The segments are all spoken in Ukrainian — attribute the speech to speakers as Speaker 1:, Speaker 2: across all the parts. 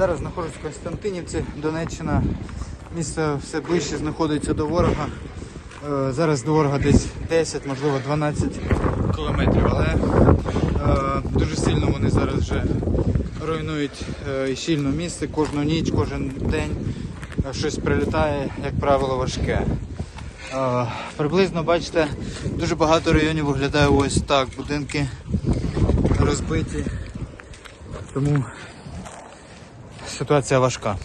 Speaker 1: Зараз знаходжусь в Константинівці, Донеччина. Місто все ближче знаходиться до ворога. Е, Зараз до ворога десь 10, можливо 12 кілометрів, але е, дуже сильно вони зараз вже руйнують е, і щільно місце. Кожну ніч, кожен день щось прилітає, як правило, важке. Приблизно, бачите, дуже багато районів виглядає ось так. Будинки розбиті. Тому ситуація важка.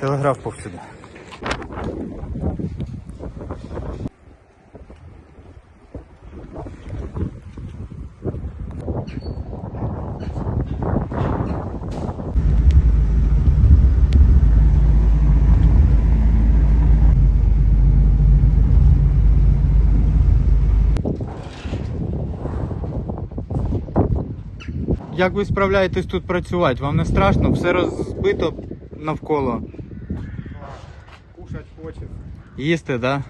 Speaker 1: Телеграф повсюди. Як ви справляєтесь тут працювати? Вам не страшно? Все розбито навколо.
Speaker 2: Кушать хочется.
Speaker 1: Їсти, так? Да?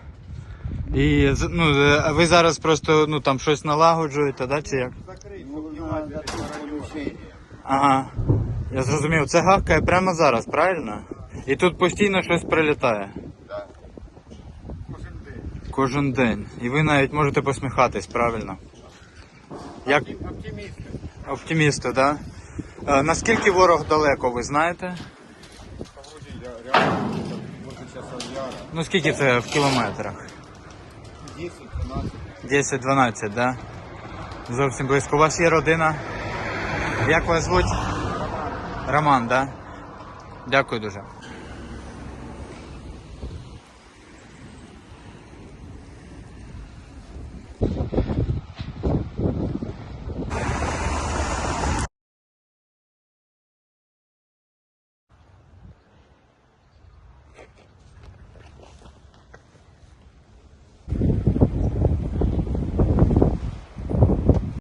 Speaker 1: І з- ну, е, а ви зараз просто ну, там щось налагоджуєте, да, чи як?
Speaker 2: Закрыть, чтобы внимательно получение.
Speaker 1: Ага. Я зрозумів, це гавкає прямо зараз, правильно? І тут постійно щось прилітає.
Speaker 2: Да. Кожен день.
Speaker 1: Кожен день. І ви навіть можете посміхатись, правильно? Як
Speaker 2: Оптимисты.
Speaker 1: Оптимісти, так? Да? Е, наскільки ворог далеко, ви знаєте? Ну скільки це в кілометрах?
Speaker 2: 10-12.
Speaker 1: 10-12, да? Зовсім близько. У вас є родина. Як вас звуть? Роман, Роман да? Дякую дуже.